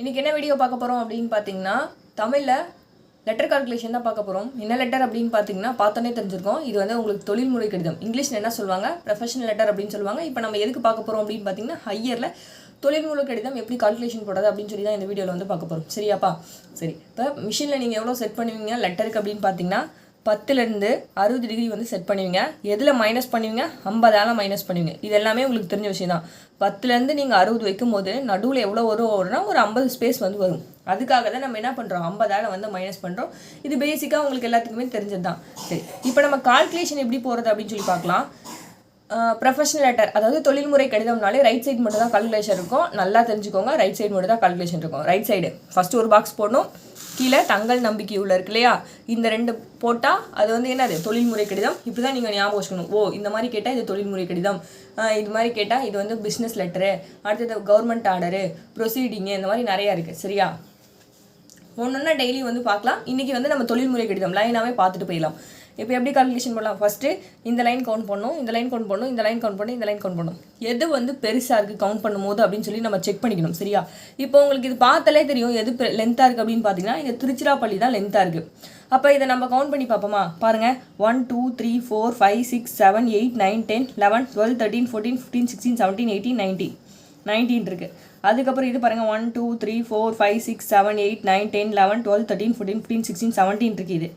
இன்றைக்கி என்ன வீடியோ பார்க்க போகிறோம் அப்படின்னு பார்த்தீங்கன்னா தமிழில் லெட்டர் கால்குலேஷன் தான் பார்க்க போகிறோம் என்ன லெட்டர் அப்படின்னு பார்த்தீங்கன்னா பார்த்தோன்னே தெரிஞ்சிருக்கோம். இது வந்து உங்களுக்கு தொழில்முறை கடிதம். இங்கிலீஷில் என்ன சொல்லுவாங்க? ப்ரொஃபஷனல் லெட்டர் அப்படின்னு சொல்லுவாங்க. இப்போ நம்ம எதுக்கு பார்க்க போகிறோம் அப்படின்னு பார்த்தீங்கன்னா ஹையரில் தொழில்முறை கடிதம் எப்படி கால்குலேஷன் போடுறது அப்படின்னு சொல்லி தான் இந்த வீடியோவில் வந்து பார்க்க போகிறோம் சரியாப்பா? சரி. இப்போ மிஷினில் நீங்கள் எவ்வளோ செட் பண்ணுவீங்க? லெட்டருக்கு அப்படின்னு பார்த்தீங்கன்னா பத்துலேருந்து அறுபது டிகிரி வந்து செட் பண்ணுவீங்க. எதில் மைனஸ் பண்ணுவீங்க? ஐம்பதால் மைனஸ் பண்ணுவீங்க. இது எல்லாமே உங்களுக்கு தெரிஞ்ச விஷயம் தான் பத்துலேருந்து நீங்கள் அறுபது வைக்கும் போது நடுவில் எவ்வளோ வரும் வரும்னா ஒரு ஐம்பது ஸ்பேஸ் வந்து வரும். அதுக்காக தான் நம்ம என்ன பண்ணுறோம் ஐம்பதால் வந்து மைனஸ் பண்ணுறோம் இது பேசிக்காக உங்களுக்கு எல்லாத்துக்குமே தெரிஞ்சது தான் சரி இப்போ நம்ம கால்குலேஷன் எப்படி போகிறது அப்படின்னு சொல்லி பார்க்கலாம். ப்ரொஃபஷனல் லெட்டர் அதாவது தொழில்முறை கடிதம்னாலே ரைட் சைடு மட்டும் தான் கல்குலேஷன் இருக்கும். நல்லா தெரிஞ்சுக்கோங்க ரைட் சைடு மட்டும் தான் கல்குலேஷன் இருக்கும். ரைட் சைடு ஃபஸ்ட்டு ஒரு பாக்ஸ் போடணும். கீழே தங்கள் நம்பிக்கை உள்ள இருக்கு இல்லையா? இந்த ரெண்டு போட்டால் அது வந்து என்னது? தொழில்முறை கடிதம். இப்படி தான் நீங்கள் ஞாபகம் வச்சுக்கணும். ஓ இந்த மாதிரி கேட்டால் இது தொழில்முறை கடிதம். இது மாதிரி கேட்டால் இது வந்து பிஸ்னஸ் லெட்டரு அடுத்தது கவர்மெண்ட் ஆர்டரு ப்ரொசீடிங்கு இந்த மாதிரி நிறையா இருக்குது சரியா? ஒன்று ஒன்றா டெய்லி வந்து பார்க்கலாம். இன்றைக்கி வந்து நம்ம தொழில்முறை கடிதம் லைனாகவே பார்த்துட்டு போயிடலாம். இப்போ எப்படி கால்குலேஷன் பண்ணலாம் ஃபஸ்ட்டு இந்த லைன் கவுண்ட் பண்ணணும் இந்த லைன் கவுண்ட் பண்ணணும் இந்த லைன் கவுண்ட் பண்ணி இந்த லைன் கவுண்ட் பண்ணணும் எது வந்து பெருசாக இருக்குது கவுண்ட் பண்ணும்போது அப்படின்னு சொல்லி நம்ம செக் பண்ணிக்கணும் சரியா? இப்போ உங்களுக்கு இது பார்த்தாலே தெரியும் எது லென்த்தாக இருக்குது அப்படின்னு பார்த்தீங்கன்னா இது திருச்சிராப்பள்ளி தான் லென்த்தாக இருக்குது அப்போ இதை நம்ம கவுண்ட் பண்ணி பார்ப்போமா? பாருங்கள் one two three four five six seven eight nine ten eleven twelve thirteen fourteen fifteen sixteen seventeen eighteen nineteen nineteen இருக்குது அதுக்கப்புறம் இது பாருங்கள் one two three four five six seven eight nine ten eleven twelve thirteen fourteen fifteen sixteen seventeen இருக்குது இது.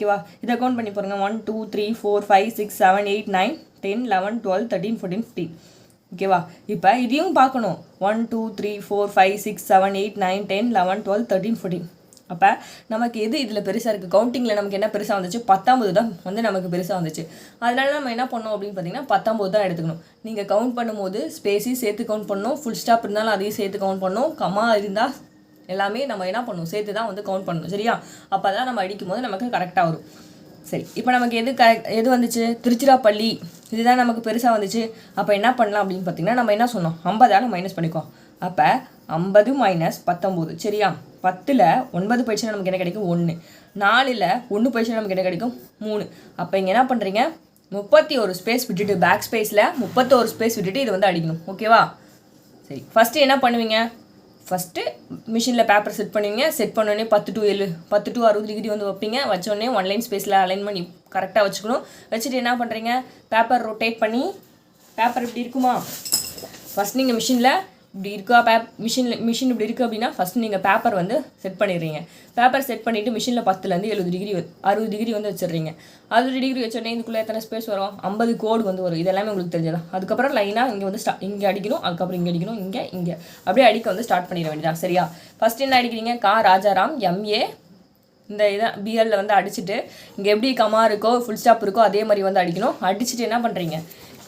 ஓகேவா? இதை count பண்ணி பாருங்க. One two three four five six seven eight nine ten eleven twelve thirteen fourteen fifteen ஓகேவா? இப்போ இதையும் பார்க்கணும். One two three four five six seven eight nine ten eleven twelve thirteen fourteen அப்போ நமக்கு எது இதில் பெருசாக இருக்குது கவுண்டிங்கில் நமக்கு என்ன பெருசாக வந்துச்சு? பத்தாம்பது தான் வந்து நமக்கு பெருசாக வந்துச்சு. அதனால நம்ம என்ன பண்ணோம் அப்படின்னு பார்த்தீங்கன்னா பத்தாம்பது தான் எடுத்துக்கணும். நீங்கள் கவுண்ட் பண்ணும்போது ஸ்பேஸையும் சேர்த்து கவுண்ட் பண்ணணும். ஃபுல் ஸ்டாப் இருந்தாலும் அதையும் சேர்த்து கவுண்ட் பண்ணணும். கம்மா இருந்தால் எல்லாமே நம்ம என்ன பண்ணணும் சேர்த்து தான் வந்து கவுண்ட் பண்ணணும். சரியா? அப்போ தான் நம்ம அடிக்கும் போது நமக்கு கரெக்டாக வரும். சரி இப்போ நமக்கு எது கரெக்ட் எது வந்துச்சு? திருச்சிராப்பள்ளி. இதுதான் நமக்கு பெருசாக வந்துச்சு. அப்போ என்ன பண்ணலாம் அப்படின்னு பார்த்தீங்கன்னா நம்ம என்ன சொன்னோம்? ஐம்பதால் மைனஸ் பண்ணிக்கோ அப்போ ஐம்பது மைனஸ் பத்தொம்போது சரியா? பத்தில் ஒன்பது போயிடுச்சுன்னா நமக்கு என்ன கிடைக்கும்? ஒன்று நாலில் ஒன்று போயிடுச்சுன்னா நமக்கு என்ன கிடைக்கும்? மூணு. அப்போ இங்கே என்ன பண்ணுறீங்க முப்பத்தி ஒரு ஸ்பேஸ் விட்டுட்டு பேக் ஸ்பேஸில் முப்பத்தோரு ஸ்பேஸ் விட்டுட்டு இதை வந்து அடிக்கணும். ஓகேவா சரி ஃபஸ்ட்டு என்ன பண்ணுவீங்க? ஃபஸ்ட்டு மிஷினில் பேப்பர் செட் பண்ணுவீங்க செட் பண்ணோடனே பத்து டு ஏழு பத்து டு அறுபது டிகிரி வந்து வைப்பீங்க. வச்சோடனே ஒன்லைன் ஸ்பேஸில் அலைன் பண்ணி கரெக்டாக வச்சுக்கணும். வச்சுட்டு என்ன பண்ணுறீங்க பேப்பர் ரொட்டேட் பண்ணி பேப்பர் இப்படி இருக்குமா? ஃபஸ்ட் நீங்கள் மிஷினில் இப்படி இருக்கா பேப் மிஷினில் மிஷின் இப்படி இருக்குது அப்படின்னா ஃபஸ்ட் நீங்கள் பேப்பர் வந்து செட் பண்ணிடுறீங்க. பேப்பர் செட் பண்ணிவிட்டு மிஷினில் பத்துலேருந்து எழுபது டிகிரி அறுபது டிகிரி வந்து வச்சிடுறீங்க. அறுபது டிகிரி வச்சோடனே இதுக்குள்ளே எத்தனை ஸ்பேஸ் வரும்? ஐம்பது கோடு வந்து வரும். இதெல்லாமே உங்களுக்கு தெரிஞ்சதா அதுக்கப்புறம் லைனாக இங்கே வந்து ஸ்டா இங்கே அடிக்கணும் அதுக்கப்புறம் இங்கே அடிக்கணும் இங்கே இங்கே. அப்படியே அடிக்க வந்து ஸ்டார்ட் பண்ணிட வேண்டியதான் சரியா? ஃபஸ்ட் என்ன அடிக்கிறீங்க? கா ராஜாராம் எம்ஏ இந்த இதை பிஎல்ல வந்து அடிச்சுட்டு இங்கே எப்படி கமா இருக்கோ ஃபுல் ஸ்டாப் இருக்கோ அதே மாதிரி வந்து அடிக்கணும். அடிச்சுட்டு என்ன பண்ணுறீங்க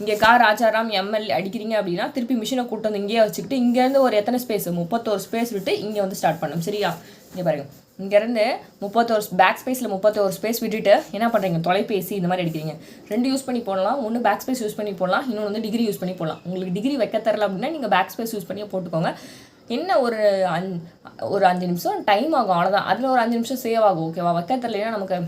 இங்கே கா ராஜாராம் எம்எல்ஏ அடிக்கிறீங்க அப்படின்னா திருப்பி மிஷினை கூட்டு வந்து இங்கேயே வச்சுக்கிட்டு இங்கேருந்து ஒரு எத்தனை ஸ்பேஸ் முப்பத்தோரு ஸ்பேஸ் விட்டு இங்கே வந்து ஸ்டார்ட் பண்ணணும். சரியா? இங்கே பாருங்க. இங்கேருந்து முப்பத்தோரு பேக் ஸ்பேஸில் முப்பத்தோரு ஸ்பேஸ் விட்டுட்டு என்ன பண்ணுறீங்க தொலைபேசி இந்த மாதிரி அடிக்கிறீங்க. ரெண்டு யூஸ் பண்ணி போடலாம். ஒன்று பேக் ஸ்பேஸ் யூஸ் பண்ணி போடலாம். இன்னொன்று வந்து டிகிரி யூஸ் பண்ணி போடலாம். உங்களுக்கு டிகிரி வைக்க தரல அப்படின்னா நீங்கள் பேக் ஸ்பேஸ் யூஸ் பண்ணி போட்டுக்கோங்க. என்ன ஒரு அஞ் ஒரு அஞ்சு நிமிஷம் டைம் ஆகும் அவ்வளோதான் அதில் ஒரு அஞ்சு நிமிஷம் சேவ் ஆகும். ஓகேவா வைக்க தரலைன்னா நமக்கு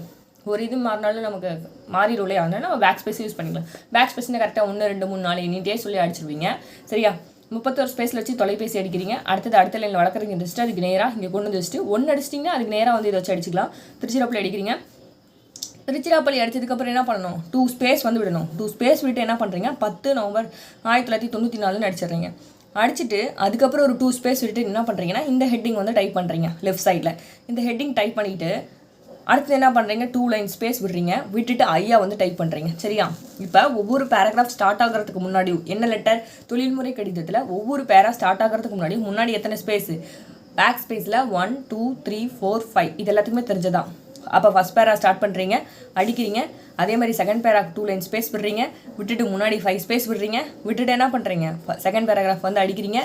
ஒரு இது மாறினாலும் நமக்கு மாறிடும் இல்லையா அதனால நம்ம பேக் ஸ்பேஸ் யூஸ் பண்ணிக்கலாம். பேக் ஸ்பேஸ்னு கரெக்டாக ஒன்று ரெண்டு மூணு நாலு நீட்டே சொல்லி அடிச்சிருவீங்க. சரியா? முப்பத்தொரு ஸ்பேஸில் வச்சு தொலைபேசி அடிக்கிறீங்க. அடுத்தது அடுத்த லைனில் வளர்க்குறீங்க. வச்சுட்டு அதுக்கு நேராக இங்கே கொண்டு வந்து வச்சுட்டு ஒன்று அடிச்சிட்டிங்கன்னா அதுக்கு நேராக வந்து இதை வச்சு அடிச்சிக்கலாம். திருச்சிராப்பள்ளி அடிக்கிறீங்க. திருச்சிராப்பள்ளி அடிச்சதுக்கப்புறம் என்ன பண்ணணும்? டூ ஸ்பேஸ் வந்து விடணும். டூ ஸ்பேஸ் விட்டு என்ன பண்ணுறீங்க பத்து நவம்பர் ஆயிரத்தி தொள்ளாயிரத்தி தொண்ணூற்றி நாலுன்னு அடிச்சிடுறீங்க. அடிச்சுட்டு அதுக்கப்புறம் ஒரு டூ ஸ்பேஸ் விட்டுட்டு என்ன பண்ணுறீங்கன்னா இந்த ஹெட்டிங் வந்து டைப் பண்ணுறீங்க லெஃப்ட் சைடில் இந்த ஹெட்டிங் டைப் பண்ணிவிட்டு அடுத்து என்ன பண்ணுறீங்க டூ லைன் ஸ்பேஸ் விடுறீங்க. விட்டுட்டு ஐயா வந்து டைப் பண்ணுறீங்க சரியா? இப்போ ஒவ்வொரு பேராகிராஃப் ஸ்டார்ட் ஆகிறதுக்கு முன்னாடி என்ன லெட்டர் தொழில்முறை கடிதத்தில் ஒவ்வொரு பேரா ஸ்டார்ட் ஆகிறதுக்கு முன்னாடி முன்னாடி எத்தனை ஸ்பேஸு பேக் ஸ்பேஸில் one two three four five இது எல்லாத்துக்குமே தெரிஞ்சதான் அப்போ ஃபஸ்ட் பேரா ஸ்டார்ட் பண்ணுறீங்க அடிக்கிறீங்க. அதே மாதிரி second paragraph two line space விடுறீங்க. விட்டுட்டு முன்னாடி ஃபைவ் ஸ்பேஸ் விடுறீங்க. விட்டுட்டு என்ன பண்ணுறீங்க செகண்ட் பேராகிராஃப் வந்து அடிக்கிறீங்க.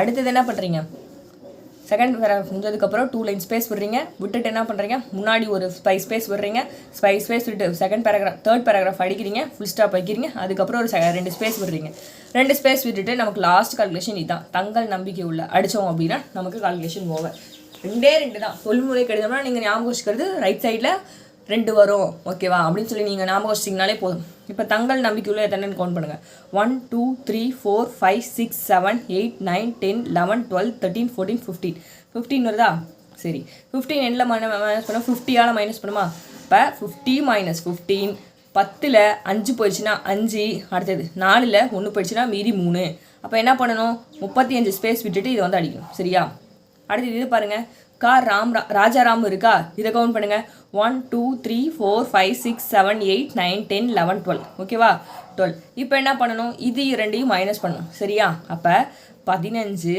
அடுத்தது என்ன பண்ணுறீங்க செகண்ட் பேராகிராஃப் முடிஞ்சதுக்கப்புறம் டூ லைன் ஸ்பேஸ் விடுறீங்க. விட்டுட்டு என்ன பண்ணுறீங்க முன்னாடி ஒரு ஸ்பை ஸ்பேஸ் விடுறீங்க. ஸ்பை ஸ்பேஸ் விட்டு செகண்ட் பேராகிராஃப் தேர்ட் பேராகிராஃப் அடிக்கிறீங்க. ஃபுல் ஸ்டாப் வைக்கிறீங்க. அதுக்கப்புறம் ஒரு ரெண்டு ஸ்பேஸ் விடுறீங்க. ரெண்டு ஸ்பேஸ் விட்டுட்டு நமக்கு லாஸ்ட் கால்குலேஷன் இதுதான் தங்கள் நம்பிக்கை உள்ள அடித்தோம் அப்படின்னா நமக்கு கால்குலேஷன் ஓவர் ரெண்டே ரெண்டு தான். தொல்முறை கடிதம்னா நீங்கள் ஞாபகம் வச்சுக்கிறது ரைட் சைடில் ரெண்டு வரும். ஓகேவா அப்படின்னு சொல்லி நீங்கள் ஞாபகம் வச்சிட்டிங்கனாலே போதும். இப்போ தங்கள் நம்பிக்கையுள்ள எத்தனைன்னு கவுண்ட் பண்ணுங்கள் one two three four five six seven eight nine ten eleven twelve thirteen fourteen fifteen fifteen வருதா? சரி. ஃபிஃப்டீன் எண்டில் மைனஸ் பண்ணோம் ஃபிஃப்டியால் மைனஸ் பண்ணுமா? இப்போ ஃபிஃப்டி மைனஸ் ஃபிஃப்டீன் பத்தில் அஞ்சு போயிடுச்சுன்னா அஞ்சு அடுத்தது நாலில் ஒன்று போயிடுச்சுன்னா மீதி மூணு. அப்போ என்ன பண்ணணும்? முப்பத்தி அஞ்சு ஸ்பேஸ் விட்டுட்டு இதை வந்து அடிக்கணும். சரியா? அடுத்தது இது பாருங்கள் கா ராம் ராஜாராம் இருக்கா? இதை கவுண்ட் பண்ணுங்கள் one two three four five six seven eight nine ten eleven twelve ஓகேவா டுவெல் இப்போ என்ன பண்ணணும்? இது ரெண்டையும் மைனஸ் பண்ணணும். சரியா? அப்போ பதினஞ்சு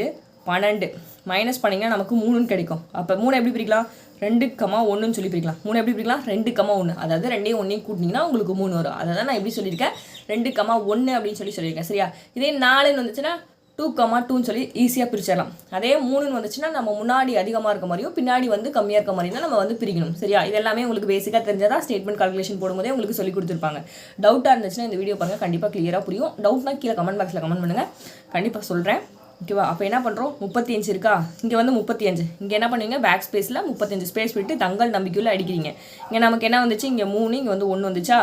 பன்னெண்டு. மைனஸ் பண்ணிங்கன்னா நமக்கு மூணுன்னு கிடைக்கும். அப்போ மூணு எப்படி பிரிக்கலாம்? ரெண்டு கமா ஒன்றுன்னு சொல்லி பிரிக்கலாம். மூணு எப்படி பிரிக்கலாம்? ரெண்டு கமா ஒன்று அதாவது ரெண்டையும் ஒன்றையும் கூட்டினீங்கன்னா உங்களுக்கு மூணு வரும். அதை தான் நான் எப்படி சொல்லியிருக்கேன். ரெண்டு கமா ஒன்று அப்படின்னு சொல்லி சொல்லியிருக்கேன். சரியா? இதே நாலுன்னு வந்துச்சுன்னா டூ கமா டூன்னு சொல்லி ஈஸியாக பிரிச்சிடலாம். அதே மூணுன்னு வந்துச்சுன்னா நம்ம முன்னாடி அதிகமாக இருக்க மாதிரியும் பின்னாடி வந்து கம்மியாக இருக்க மாதிரியும் தான் நம்ம வந்து பிரிக்கணும். சரியா? இது எல்லாமே உங்களுக்கு பேசிக்காக தெரிஞ்சதா ஸ்டேட்மெண்ட் கால்குலேஷன் போடும்போதே உங்களுக்கு சொல்லி கொடுத்துருப்பாங்க. டவுட்டாக இருந்துச்சுன்னா இந்த வீடியோ பாருங்கள் கண்டிப்பாக கிளியராக புரியும். டவுட்னா கீழே கமெண்ட் பாக்ஸில் கமெண்ட் பண்ணுங்கள் கண்டிப்பாக சொல்கிறேன் ஓகேவா அப்போ என்ன பண்ணுறோம் முப்பத்தி அஞ்சு இருக்கா? இங்கே வந்து முப்பத்தி அஞ்சு இங்கே என்ன பண்ணுவீங்க? பேக் ஸ்பேஸில் முப்பத்தஞ்சு ஸ்பேஸ் விட்டு தங்கள் நம்பிக்கையில் அடிக்கிறீங்க. இங்கே நமக்கு என்ன வந்துச்சு? இங்கே மூணு இங்கே வந்து ஒன்று வந்துச்சா?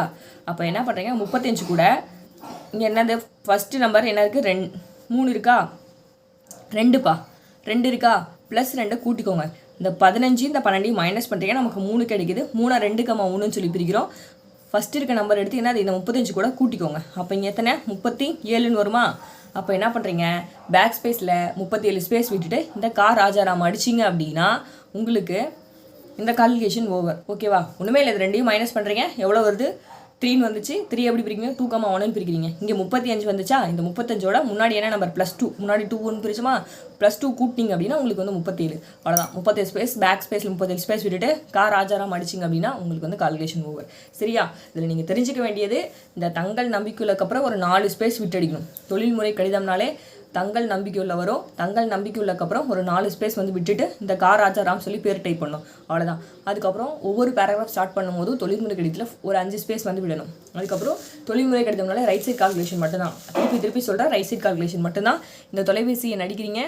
அப்போ என்ன பண்ணுறீங்க முப்பத்தஞ்சு கூட. இங்கே என்னது? ஃபஸ்ட்டு நம்பர் என்ன இருக்குது ரெண்டு மூணு இருக்கா? ரெண்டுப்பா. ரெண்டு இருக்கா? ப்ளஸ் ரெண்டை கூட்டிக்கோங்க. இந்த பதினஞ்சு இந்த பன்னெண்டையும் மைனஸ் பண்ணுறீங்க நமக்கு மூணு கிடைக்குது. மூணா ரெண்டு கம்மா ஒன்றுன்னு சொல்லி பிரிக்கிறோம். ஃபஸ்ட் இருக்க நம்பர் எடுத்து என்ன இந்த முப்பத்தஞ்சு கூட கூட்டிக்கோங்க. அப்போ இங்கே எத்தனை? முப்பத்தி ஏழுன்னு வருமா? அப்போ என்ன பண்ணுறீங்க பேக் ஸ்பேஸில் முப்பத்தி ஏழு ஸ்பேஸ் விட்டுட்டு இந்த கார் ராஜாராம் அடிச்சிங்க அப்படின்னா உங்களுக்கு இந்த கால்குலேஷன் ஓவர் ஓகேவா ஒன்றுமே இல்லை. இது ரெண்டையும் மைனஸ் பண்ணுறீங்க எவ்வளோ வருது? த்ரீன்னு வந்துச்சு. த்ரீ எப்படி பிரிக்கிறீங்க? டூ கமா ஒன்னு பிரிக்கிறீங்க. இங்கே முப்பத்தி அஞ்சு வந்துச்சா? இந்த முப்பத்தஞ்சோட முன்னாடி என்ன நம்பர் ப்ளஸ் டூ முன்னாடி டூ ஒன்று பிரிச்சுமா? ப்ளஸ் டூ கூட்டிங்க அப்படின்னா உங்களுக்கு வந்து முப்பத்தேழு. அவ்வளோதான் முப்பத்தேழு ஸ்பேஸ் பேக் ஸ்பேஸில் முப்பத்தேழு ஸ்பேஸ் விட்டுட்டு கார் ராஜாராம் அடிச்சிங்க அப்படின்னா உங்களுக்கு வந்து கால்குலேஷன் ஓவர் சரியா? இதில் நீங்கள் தெரிஞ்சுக்க வேண்டியது இந்த தங்கள் நம்பிக்கையுள்ளக்கு அப்புறம் ஒரு நாலு ஸ்பேஸ் விட்டடிக்கணும். தொழில்முறை கடிதம்னாலே தங்கள் நம்பிக்கையுள்ள வரும் தங்கள் நம்பிக்கையுள்ளக்கப்புறம் ஒரு நாலு ஸ்பேஸ் வந்து விட்டுட்டு இந்த கார் ராஜாராம் சொல்லி பேர் டைப் பண்ணணும். அவ்வளோதான் அதுக்கப்புறம் ஒவ்வொரு பேராகிராஃப் ஸ்டார்ட் பண்ணும்போது தொழில்முறை கடிதத்தில் ஒரு அஞ்சு ஸ்பேஸ் வந்து விடணும். அதுக்கப்புறம் தொழில்முறை கடிதம்னால ரைட் சைட் கால்குலேஷன் மட்டும்தான். திருப்பி திருப்பி சொல்கிறேன் ரைட் சைட் கால்குலேஷன் மட்டும்தான். இந்த தொலைபேசியை நடிக்கிறீங்க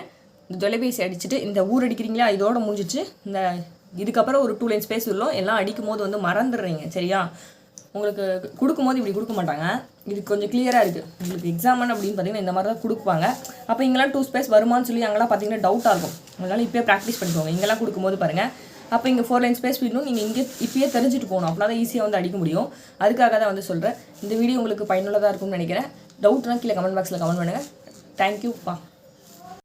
இந்த தொலைபேசி அடிச்சுட்டு இந்த ஊர் அடிக்கிறீங்களா இதோட முடிஞ்சிச்சு. இந்த இதுக்கப்புறம் ஒரு டூ லைன் ஸ்பேஸ் உள்ளோம். எல்லாம் அடிக்கும் போது வந்து மறந்துடுறீங்க. சரியா? உங்களுக்கு கொடுக்கும்போது இப்படி கொடுக்க மாட்டாங்க. இது கொஞ்சம் கிளியராக இருக்குது உங்களுக்கு எக்ஸாமன் அப்படின்னு பார்த்தீங்கன்னா இந்த மாதிரி தான் கொடுப்பாங்க. அப்போ இங்கெல்லாம் டூ ஸ்பேஸ் வருமான்னு சொல்லி அங்கெல்லாம் பார்த்தீங்கன்னா டவுட்டாக இருக்கும். அதனால இப்போயே ப்ராக்டிஸ் பண்ணிக்கோங்க. இங்கெல்லாம் கொடுக்கும்போது பாருங்கள் அப்போ இங்கே ஃபோர் லைன் ஸ்பேஸ் விடணும் நீங்கள் இங்கே இப்பயே தெரிஞ்சுட்டு போகணும். அப்படின்னா தான் ஈஸியாக வந்து அடிக்க முடியும். அதுக்காக தான் வந்து சொல்கிறேன் இந்த வீடியோ உங்களுக்கு பயனுள்ளதாக இருக்கும்னு நினைக்கிறேன். டவுட்னா கீழே கமெண்ட் பாக்ஸில் கமெண்ட் பண்ணுங்கள் தேங்க்யூப்பா